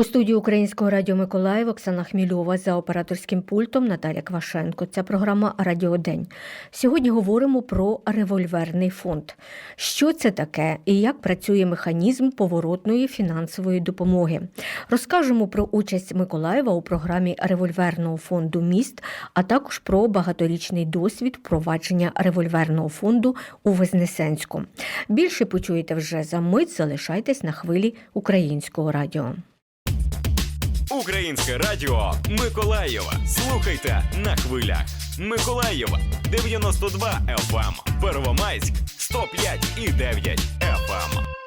У студії Українського радіо Миколаїв Оксана Хмільова за операторським пультом Наталя Квашенко. Це програма Радіодень. Сьогодні говоримо про револьверний фонд. Що це таке і як працює механізм поворотної фінансової допомоги? Розкажемо про участь Миколаєва у програмі револьверного фонду міст, а також про багаторічний досвід впровадження револьверного фонду у Вознесенську. Більше почуєте вже за мить. Залишайтесь на хвилі українського радіо. Українське радіо Миколаєва. Слухайте на хвилях. Миколаєва 92 FM, Первомайськ 105 і 9 FM.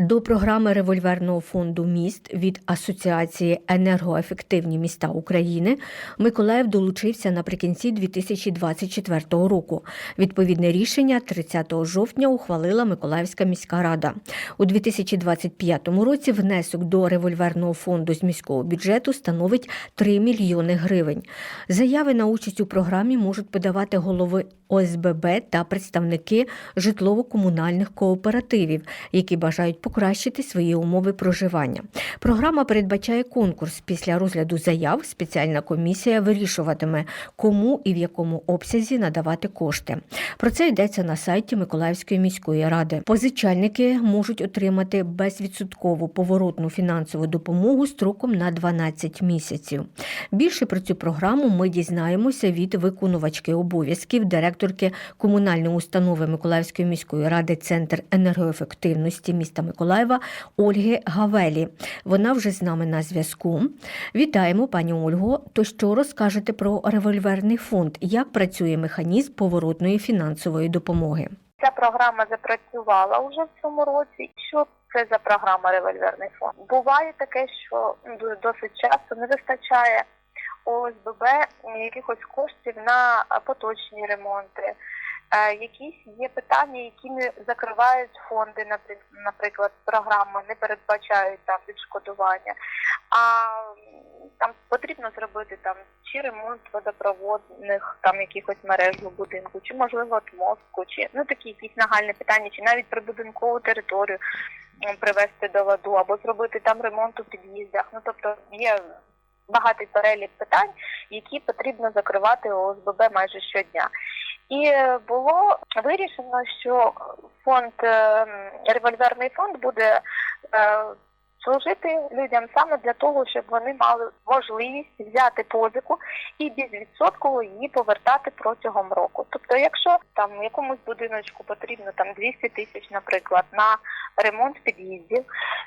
До програми револьверного фонду міст від Асоціації енергоефективні міста України Миколаїв долучився наприкінці 2024 року. Відповідне рішення 30 жовтня ухвалила Миколаївська міська рада. У 2025 році внесок до револьверного фонду з міського бюджету становить 3 мільйони гривень. Заяви на участь у програмі можуть подавати голови ОСББ та представники житлово-комунальних кооперативів, які бажають покращити свої умови проживання. Програма передбачає конкурс. Після розгляду заяв спеціальна комісія вирішуватиме, кому і в якому обсязі надавати кошти. Про це йдеться на сайті Миколаївської міської ради. Позичальники можуть отримати безвідсоткову поворотну фінансову допомогу строком на 12 місяців. Більше про цю програму ми дізнаємося від виконувачки обов'язків директорки комунальної установи Миколаївської міської ради Центр енергоефективності міста Миколаєва Ольги Гавелі. Вона вже з нами на зв'язку. Вітаємо, пані Ольго. То що розкажете про револьверний фонд? Як працює механізм поворотної фінансової допомоги? Ця програма запрацювала вже в цьому році. Що це за програма револьверний фонд? Буває таке, що досить часто не вистачає ОСББ якихось коштів на поточні ремонти. Е, Якісь є питання, які не закривають фонди, наприклад, програми не передбачають там відшкодування. А там потрібно зробити там чи ремонт водопроводних там якихось мереж у будинку, чи можливо отмостку, чи ну такі якісь нагальні питання, чи навіть прибудинкову територію привести до ладу, або зробити там ремонт у під'їздах. Ну тобто є багатий перелік питань, які потрібно закривати ОСББ майже щодня. І було вирішено, що фонд е, револьверний фонд буде е, служити людям саме для того, щоб вони мали можливість взяти позику і безвідсотково її повертати протягом року. Тобто, якщо там якомусь будиночку потрібно там 200 тисяч, наприклад, на ремонт під'їздів,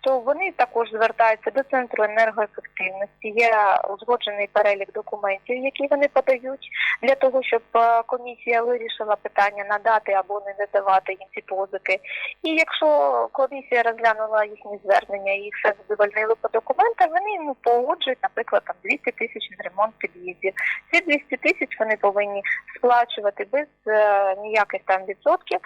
то вони також звертаються до центру енергоефективності. Є узгоджений перелік документів, які вони подають для того, щоб е, комісія вирішила питання надати або не надавати їм ці позики. І якщо комісія розглянула їхні звернення і їх все задовольнили по документам, вони йому погоджують, наприклад, там 200 тисяч на ремонт під'їздів. Ці 200 тисяч вони повинні сплачувати без е, ніяких там відсотків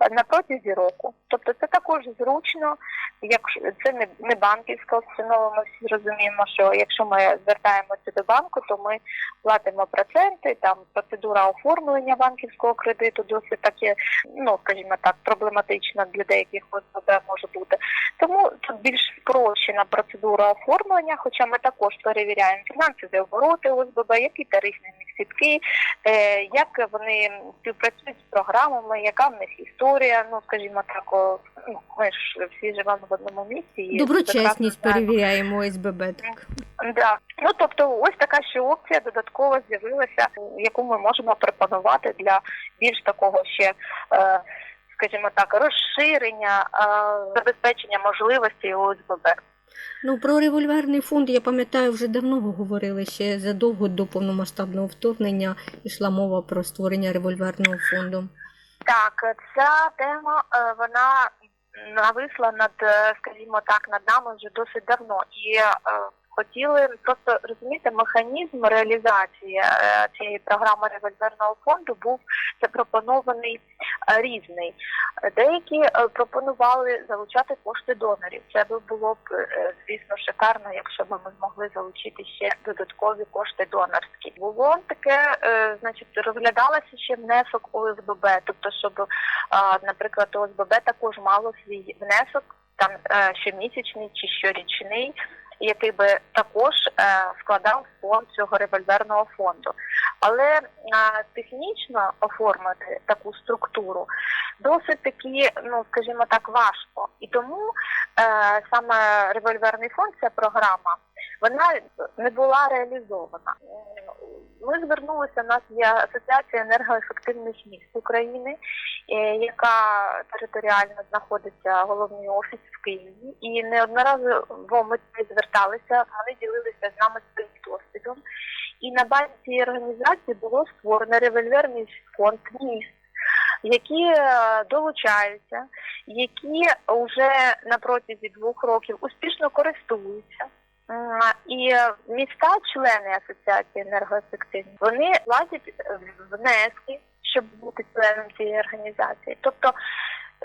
е, на протязі року. Тобто це також зручно, якщо це не, не банківська установа. Ми всі розуміємо, що якщо ми звертаємося до банку, то ми платимо проценти. Там процедура оформлення банківського кредиту досить таки, ну скажімо так, проблематична для деяких ОСБ може бути. Тому тут більш спрощена процедура оформлення, хоча ми також перевіряємо фінансові обороти ОСББ, які тарифні сітки, е, як вони співпрацюють з програмами, яка в них історія. Ну скажімо так, ну, ми ж всі живемо в одному місці. Доброчесність перевіряємо ОСББ. Так. Да. Ну тобто, ось така ще опція додаткова з'явилася, яку ми можемо пропонувати для більш такого ще. Е, Скажімо так, розширення забезпечення можливостей ОСББ. Ну про револьверний фонд я пам'ятаю, вже давно говорили ще задовго до повномасштабного вторгнення йшла мова про створення револьверного фонду. Так, ця тема е, вона нависла над, е, скажімо так, над нами вже досить давно. І е, хотіли просто розуміти механізм реалізації е, цієї програми револьверного фонду був запропонований е, різний. Деякі е, пропонували залучати кошти донорів. Це би було б, звісно, шикарно, якщо б ми змогли залучити ще додаткові кошти донорські. Було таке, значить, розглядалося ще внесок ОСББ, тобто, щоб, наприклад, ОСББ також мало свій внесок там щомісячний чи щорічний, який би також е, складав фонд цього револьверного фонду. Але е, технічно оформити таку структуру досить таки, ну скажімо так, важко. І тому е, саме револьверний фонд, ця програма, вона не була реалізована. Ми звернулися, у нас є Асоціація енергоефективних міст України, е, яка територіально знаходиться головний офіс в Києві, і неодноразово ми зверталися. Вони ділилися з нами своїм досвідом. І на базі цієї організації було створено револьверний фонд міст, які е, долучаються, які вже на протязі двох років успішно користуються. І е, міста, члени асоціації енергоефективні, вони платять е, внески, щоб бути членом цієї організації. Тобто,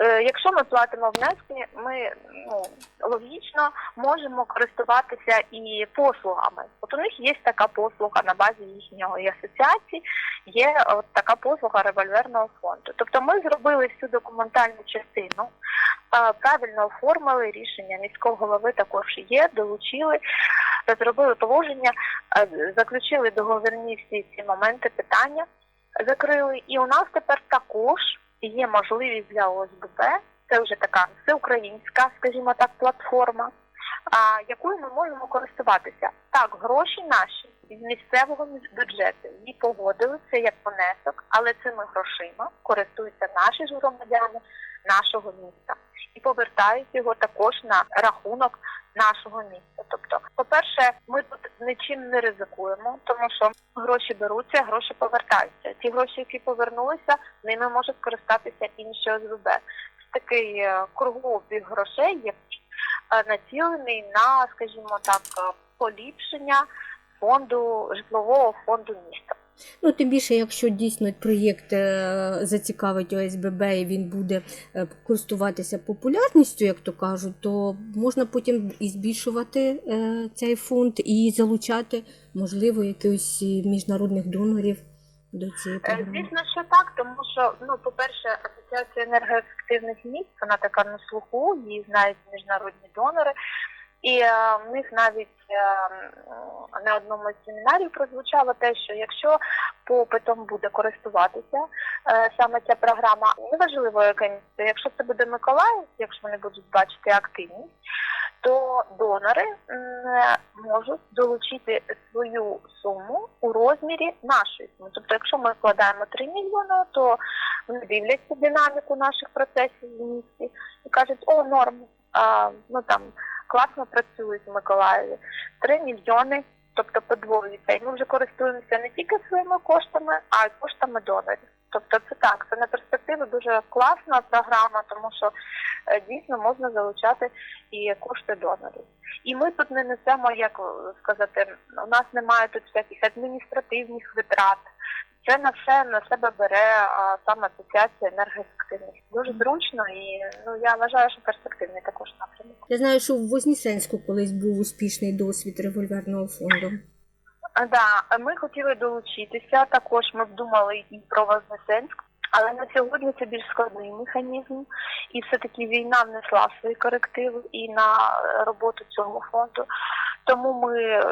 якщо ми платимо внески, ми ну логічно можемо користуватися і послугами. От у них є така послуга на базі їхньої асоціації, є от така послуга револьверного фонду. Тобто, ми зробили всю документальну частину. е, Правильно оформили рішення міського голови також є, долучили, зробили положення, е, заключили договірні всі ці моменти, питання, закрили. І у нас тепер також є можливість для ОСББ, це вже така всеукраїнська, скажімо так, платформа, а, якою ми можемо користуватися. Так, гроші наші з місцевого міс- бюджету її погодили це як внесок, але цими грошима користуються наші ж громадяни нашого міста і повертають його також на рахунок нашого міста. Тобто, по-перше, ми тут нічим не ризикуємо, тому що гроші беруться, гроші повертаються. Ті гроші, які повернулися, ними можуть скористатися інші ОСББ. Це такий е, кругообіг грошей, який е, націлений на, скажімо так, е, поліпшення фонду житлового фонду міста. Ну, тим більше, якщо дійсно проєкт е, зацікавить ОСББ і він буде е, користуватися популярністю, як то кажуть, то можна потім і збільшувати е, цей фонд і залучати, можливо, якихось міжнародних донорів до цієї програми. Звісно, що так, тому що ну, по-перше, асоціація енергоефективних міст, вона така на слуху, її знають міжнародні донори. І е, в них навіть е, на одному з семінарів прозвучало те, що якщо попитом буде користуватися е, саме ця програма, неважливо яке якщо це буде Миколаїв, якщо вони будуть бачити активність, то донори можуть долучити свою суму у розмірі нашої суми. Тобто, якщо ми вкладаємо 3 мільйони, то вони дивляться динаміку наших процесів в місті і кажуть, о, норм, ну там класно працюють в Миколаєві, 3 мільйони. Тобто подвоюється, і ми вже користуємося не тільки своїми коштами, а й коштами донорів. Тобто це так, це на перспективу дуже класна програма, тому що е, дійсно можна залучати і кошти донорів. І ми тут не несемо, як сказати, у нас немає тут всяких адміністративних витрат. Це на все на себе бере а, саме асоціація енергоефективних. Дуже зручно і ну я вважаю, що перспективний також напрямок. Я знаю, що в Вознесенську колись був успішний досвід револьверного фонду. Да, ми хотіли долучитися. Також ми б думали і про Вознесенськ, але на сьогодні це більш складний механізм, і все-таки війна внесла свої корективи і на роботу цього фонду. Тому ми, е,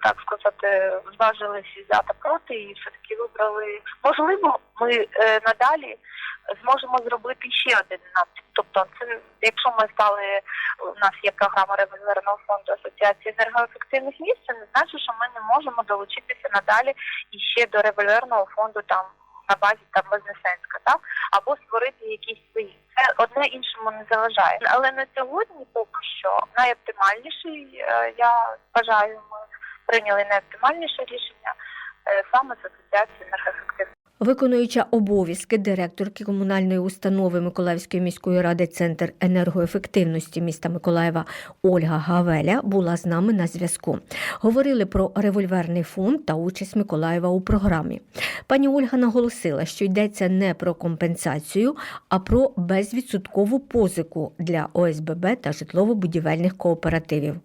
так сказати, зважилися за та проти і все-таки вибрали. Можливо, ми е, надалі зможемо зробити ще один напрям. Тобто, це якщо ми стали, у нас є програма револьверного фонду Асоціації енергоефективних міст, це не значить, що ми не можемо долучитися надалі і ще до револьверного фонду там на базі там Вознесенська, так або створити якісь свої. Це одне іншому не заважає. Але на сьогодні поки що найоптимальніший, е, я вважаю, ми прийняли найоптимальніше рішення е, саме з асоціації енергоефективних. Виконуюча обов'язки директорки комунальної установи Миколаївської міської ради Центр енергоефективності міста Миколаєва Ольга Гавеля була з нами на зв'язку. Говорили про револьверний фонд та участь Миколаєва у програмі. Пані Ольга наголосила, що йдеться не про компенсацію, а про безвідсоткову позику для ОСББ та житлово-будівельних кооперативів.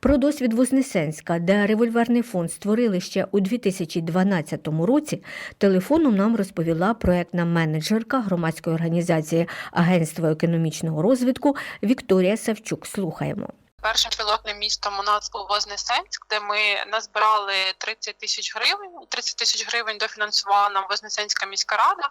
Про досвід Вознесенська, де револьверний фонд створили ще у 2012 році, телефоном чином нам розповіла проектна менеджерка громадської організації Агентства економічного розвитку Вікторія Савчук. Слухаємо. Першим пілотним містом у нас був Вознесенськ, де ми назбирали 30 тисяч гривень. 30 тисяч гривень дофінансувала нам Вознесенська міська рада,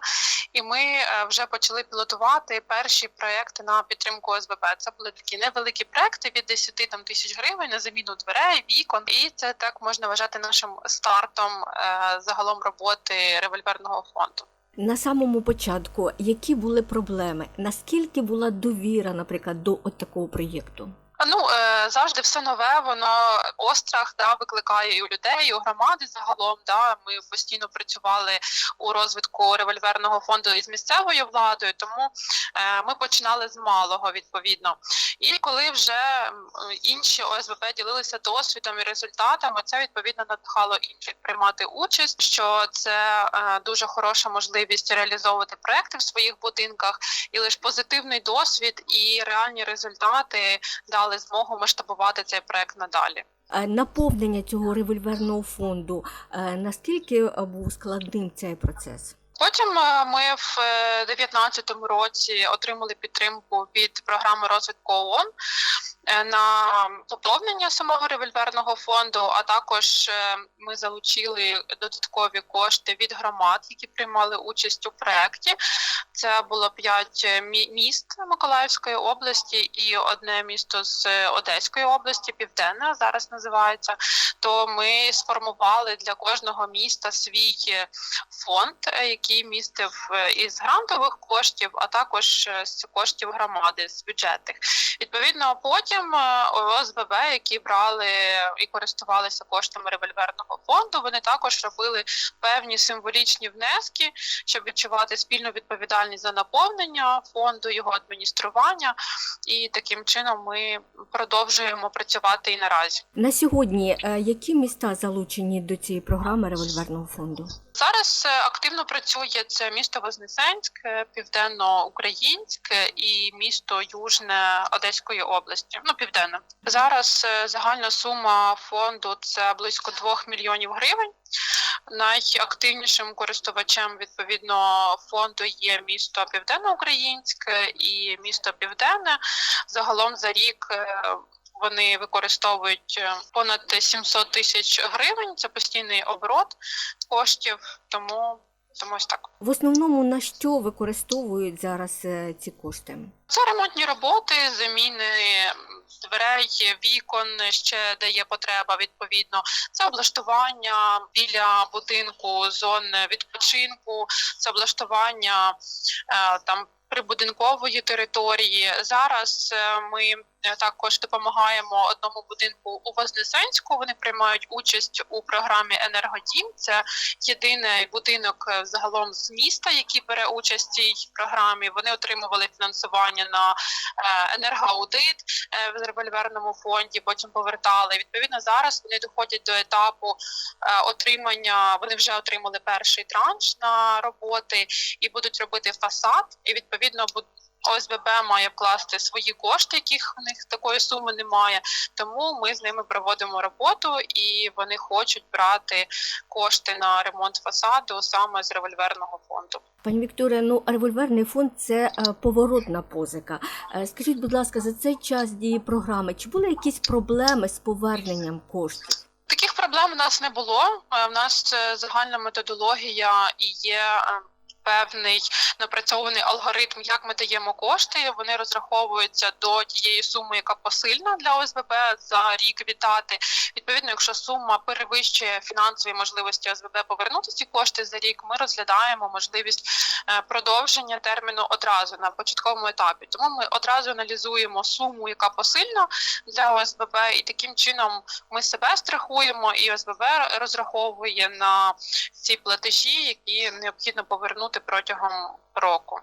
і ми е, вже почали пілотувати перші проекти на підтримку ОСББ. Це були такі невеликі проекти від 10 там тисяч гривень на заміну дверей, вікон. І це так можна вважати нашим стартом е, загалом роботи револьверного фонду. На самому початку, які були проблеми? Наскільки була довіра, наприклад, до от такого проєкту? Ну е, завжди все нове, воно острах да викликає і у людей, і у громади загалом. Да, ми постійно працювали у розвитку револьверного фонду із місцевою владою, тому е, ми починали з малого відповідно. І коли вже інші ОСББ ділилися досвідом і результатами, це відповідно надихало інших приймати участь. Що це е, дуже хороша можливість реалізовувати проекти в своїх будинках, і лише позитивний досвід і реальні результати дали змогу масштабувати цей проект надалі. Е, Наповнення цього револьверного фонду е, наскільки е, був складним цей процес? Потім ми в 2019 році отримали підтримку від програми розвитку ООН на поповнення самого револьверного фонду. А також е, ми залучили додаткові кошти від громад, які приймали участь у проєкті. Це було п'ять міст Миколаївської області і одне місто з Одеської області, Південне зараз називається. То ми сформували для кожного міста свій е, фонд, е, який містив е, із грантових коштів, а також е, з коштів громади з бюджетних. Відповідно, потім е, ОСББ, які брали і користувалися коштами револьверного фонду, вони також робили певні символічні внески, щоб відчувати спільну відповідальність за наповнення фонду, його адміністрування, і таким чином ми продовжуємо працювати і наразі. На сьогодні е, які міста залучені до цієї програми револьверного фонду? Зараз е, активно працює це місто Вознесенськ, південно-українськ і місто Южне Одеської області. Ну південне. Зараз е, загальна сума фонду це близько 2 мільйонів гривень. Найактивнішим користувачем відповідно фонду є місто Південноукраїнськ і місто Південне. Загалом за рік е, вони використовують е, понад 700 тисяч гривень. Це постійний оборот коштів. Тому тому ось так. В основному на що використовують зараз е, ці кошти? Це ремонтні роботи, заміни дверей, вікон, ще де є потреба відповідно. Це облаштування біля будинку зон відпочинку, це облаштування е, там прибудинкової території. Зараз е, ми також допомагаємо одному будинку у Вознесенську. Вони приймають участь у програмі Енергодім. Це єдиний будинок е, загалом з міста, який бере участь в цій програмі. Вони отримували фінансування на е, енергоаудит е, в револьверному фонді. Потім повертали. Відповідно, зараз вони доходять до етапу е, отримання. Вони вже отримали перший транш на роботи і будуть робити фасад. І відповідно ОСББ має вкласти свої кошти, яких у них такої суми немає. Тому ми з ними проводимо роботу, і вони хочуть брати кошти на ремонт фасаду саме з револьверного фонду. Пані Вікторія, ну револьверний фонд це е, поворотна позика. Е, Скажіть, будь ласка, за цей час дії програми чи були якісь проблеми з поверненням коштів? Таких проблем у нас не було. Е, В нас загальна методологія і є. Певний напрацьований алгоритм, як ми даємо кошти. Вони розраховуються до тієї суми, яка посильна для ОСББ за рік віддати. Відповідно, якщо сума перевищує фінансові можливості ОСББ повернути ці кошти за рік, ми розглядаємо можливість е, продовження терміну одразу на початковому етапі. Тому ми одразу аналізуємо суму, яка посильна для ОСББ, і таким чином ми себе страхуємо, і ОСББ розраховує на ці платежі, які необхідно повернути протягом року.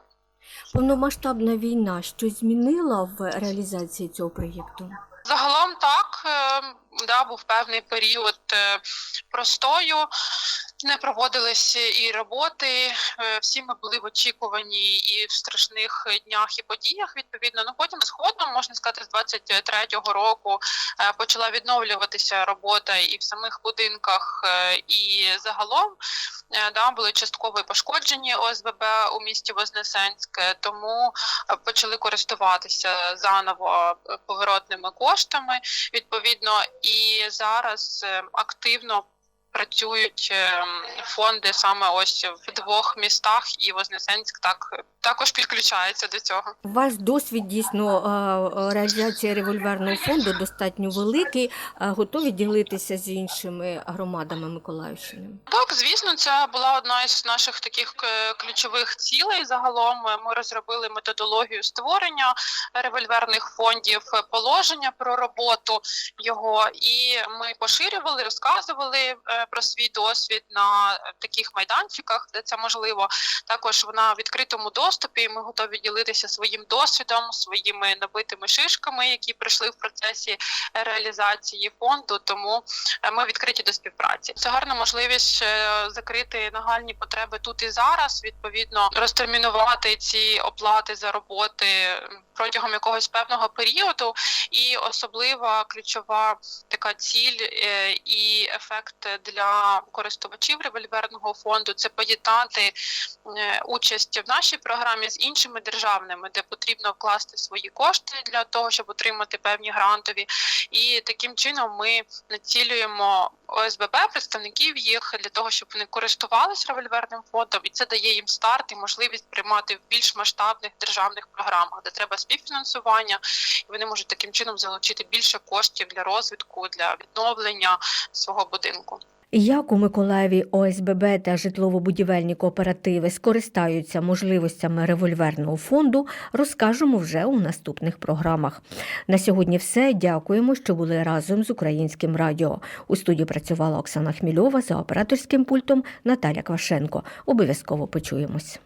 Повномасштабна війна щось змінила в реалізації цього проєкту? Загалом так, е, да, був певний період е, простою. не проводились і роботи. е, Всі ми були в очікуванні і в страшних днях і подіях. Відповідно, ну потім згодом можна сказати, з 23-го року е, почала відновлюватися робота і в самих будинках, і загалом да, були частково пошкоджені ОСББ у місті Вознесенськ, тому почали користуватися заново поворотними коштами. Відповідно, і зараз е, активно працюють е, фонди саме ось в двох містах, і Вознесенськ так також підключається до цього. Ваш досвід дійсно е, реалізації револьверного фонду достатньо великий. Е, Готові ділитися з іншими громадами Миколаївщини? Так, звісно, це була одна із наших таких е, ключових цілей. Загалом ми розробили методологію створення револьверних фондів, положення про роботу його, і ми поширювали, розказували про свій досвід на е, таких майданчиках, де це можливо. Також на відкритому доступі. Ми готові ділитися своїм досвідом, своїми набитими шишками, які прийшли в процесі реалізації фонду. Тому е, ми відкриті до співпраці. Це гарна можливість е, закрити нагальні потреби тут і зараз. Відповідно, розтермінувати ці оплати за роботи протягом якогось певного періоду, і особлива ключова така ціль і ефект для користувачів револьверного фонду це поєднати е, участь в нашій програмі з іншими державними, де потрібно вкласти свої кошти для того, щоб отримати певні грантові. І таким чином ми націлюємо ОСББ, представників їх для того, щоб вони користувалися револьверним фондом, і це дає їм старт і можливість приймати в більш масштабних державних програмах, де треба співфінансування, і вони можуть таким чином залучити більше коштів для розвитку, для відновлення свого будинку. Як у Миколаєві ОСББ та житлово-будівельні кооперативи скористаються можливостями револьверного фонду, розкажемо вже у наступних програмах. На сьогодні все. Дякуємо, що були разом з українським радіо. У студії працювала Оксана Хмільова за операторським пультом Наталя Квашенко. Обов'язково почуємось.